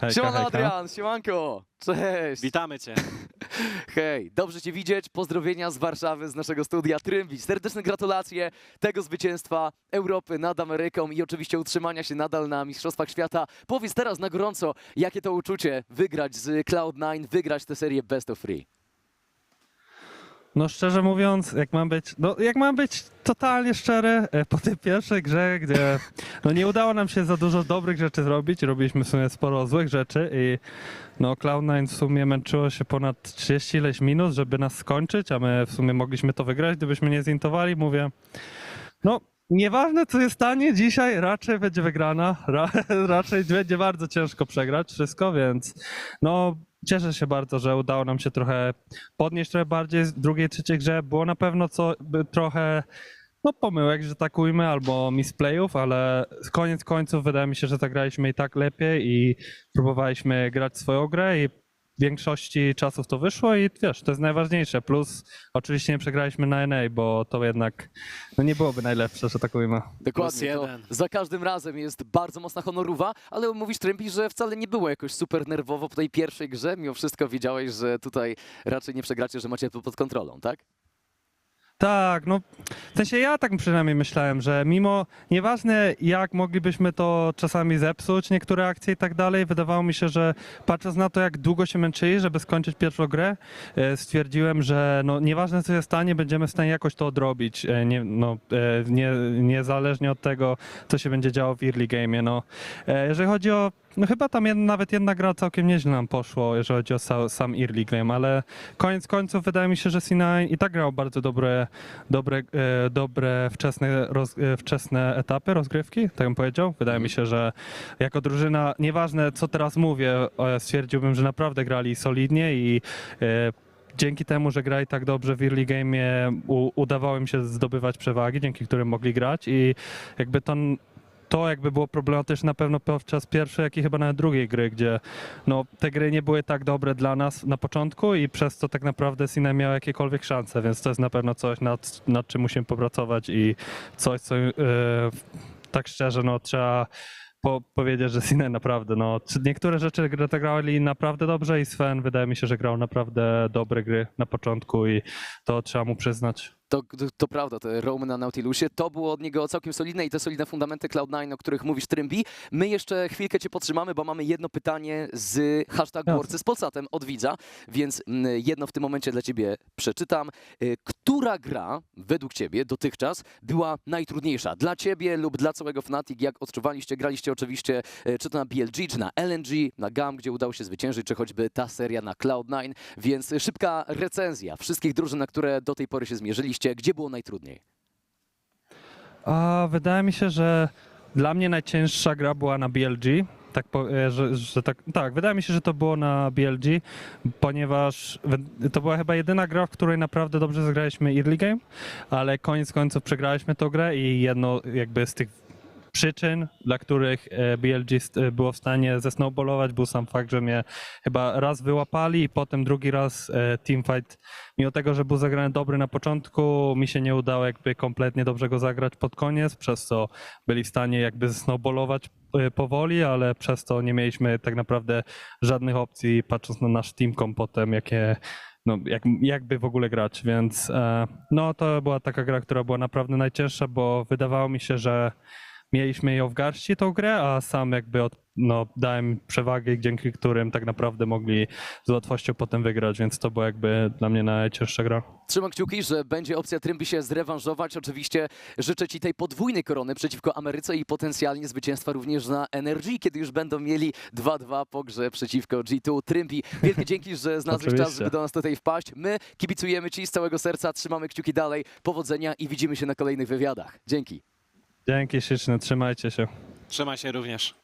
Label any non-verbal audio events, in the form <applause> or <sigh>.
Hejka, Siemano hejka. Adrian, siemanko, cześć. Witamy cię. <laughs> Hej, dobrze cię widzieć, pozdrowienia z Warszawy, z naszego studia Trymbić. Serdeczne gratulacje tego zwycięstwa Europy nad Ameryką i oczywiście utrzymania się nadal na Mistrzostwach Świata. Powiedz teraz na gorąco, jakie to uczucie wygrać z Cloud9, wygrać tę serię Best of Three. No szczerze mówiąc, jak mam być, no jak mam być totalnie szczery, e, po tej pierwszej grze, gdzie no nie udało nam się za dużo dobrych rzeczy zrobić, robiliśmy w sumie sporo złych rzeczy i no Cloud9 w sumie męczyło się ponad 30 ileś minut, żeby nas skończyć, a my w sumie mogliśmy to wygrać, gdybyśmy nie zintowali, mówię, no nieważne co się stanie dzisiaj, raczej będzie wygrana, ra, <laughs> raczej będzie bardzo ciężko przegrać wszystko, więc no cieszę się bardzo, że udało nam się trochę podnieść trochę bardziej w drugiej, trzeciej grze. Było na pewno co, trochę no pomyłek, że tak ujmę, albo misplayów, ale koniec końców wydaje mi się, że zagraliśmy i tak lepiej i próbowaliśmy grać swoją grę i większości czasów to wyszło i wiesz, to jest najważniejsze. Plus oczywiście nie przegraliśmy na NA, bo to jednak no nie byłoby najlepsze, że tak ujmę. Dokładnie, za każdym razem jest bardzo mocna honorowa, ale mówisz Trymbi, że wcale nie było jakoś super nerwowo po tej pierwszej grze, mimo wszystko wiedziałeś, że tutaj raczej nie przegracie, że macie to pod kontrolą, tak? Tak, no w sensie ja tak przynajmniej myślałem, że mimo nieważne jak moglibyśmy to czasami zepsuć, niektóre akcje i tak dalej, wydawało mi się, że patrząc na to jak długo się męczyli, żeby skończyć pierwszą grę, e, stwierdziłem, że no nieważne co się stanie, będziemy w stanie jakoś to odrobić, e, nie, no, e, nie, niezależnie od tego, co się będzie działo w early game. No, jeżeli chodzi o no chyba tam nawet jedna gra całkiem nieźle nam poszło, jeżeli chodzi o sa, sam early game, ale koniec końców wydaje mi się, że C9 i tak grał bardzo dobre, dobre, e, dobre wczesne, roz, e, wczesne etapy rozgrywki, tak bym powiedział. Wydaje mi się, że jako drużyna, nieważne co teraz mówię, e, stwierdziłbym, że naprawdę grali solidnie i e, dzięki temu, że grali tak dobrze w early game, udawało im się zdobywać przewagi, dzięki którym mogli grać i jakby to to jakby było problematyczne na pewno podczas pierwszej, jak i chyba nawet drugiej gry, gdzie no, te gry nie były tak dobre dla nas na początku i przez to tak naprawdę Sina miał jakiekolwiek szanse, więc to jest na pewno coś, nad, nad czym musimy popracować i coś, co e, tak szczerze, no trzeba po, powiedzieć, że Sina naprawdę, no niektóre rzeczy te grali naprawdę dobrze i Sven wydaje mi się, że grał naprawdę dobre gry na początku i to trzeba mu przyznać. To, to, to prawda, te Romy na Nautilusie, to było od niego całkiem solidne i te solidne fundamenty Cloud9, o których mówisz Trymbi. My jeszcze chwilkę cię podtrzymamy, bo mamy jedno pytanie z hashtagu Jasne. Worcy z Polsatem od widza, więc mm, jedno w tym momencie dla ciebie przeczytam. Y, Która gra według ciebie dotychczas była najtrudniejsza dla ciebie lub dla całego Fnatic? Jak odczuwaliście? Graliście oczywiście y, czy to na BLG, czy na LNG, na GAM, gdzie udało się zwyciężyć, czy choćby ta seria na Cloud9, więc szybka recenzja wszystkich drużyn, na które do tej pory się zmierzyliście. Gdzie było najtrudniej? A wydaje mi się, że dla mnie najcięższa gra była na BLG. Tak, e, że, że tak, tak, wydaje mi się, że to było na BLG, ponieważ to była chyba jedyna gra, w której naprawdę dobrze zagraliśmy early game, ale koniec końców przegraliśmy tę grę i jedno jakby z tych przyczyn, dla których e, BLG e, było w stanie zesnowballować, był sam fakt, że mnie chyba raz wyłapali i potem drugi raz e, teamfight, mimo tego, że był zagrany dobry na początku, mi się nie udało jakby kompletnie dobrze go zagrać pod koniec, przez co byli w stanie jakby zesnowballować powoli, ale przez to nie mieliśmy tak naprawdę żadnych opcji, patrząc na nasz teamcom potem, jakie no, jak, jakby w ogóle grać, więc no to była taka gra, która była naprawdę najcięższa, bo wydawało mi się, że mieliśmy ją w garści tą grę, a sam jakby od, no, dałem przewagi, dzięki którym tak naprawdę mogli z łatwością potem wygrać, więc to była jakby dla mnie najcięższa gra. Trzymam kciuki, że będzie opcja Trymbi się zrewanżować. Oczywiście życzę Ci tej podwójnej korony przeciwko Ameryce i potencjalnie zwycięstwa również na Energy, kiedy już będą mieli 2-2 po grze przeciwko G2. Trymbi, wielkie <laughs> dzięki, że znalazłeś czas, żeby do nas tutaj wpaść. My kibicujemy Ci z całego serca, trzymamy kciuki dalej. Powodzenia i widzimy się na kolejnych wywiadach. Dzięki. Dzięki śliczne, trzymajcie się. Trzymaj się również.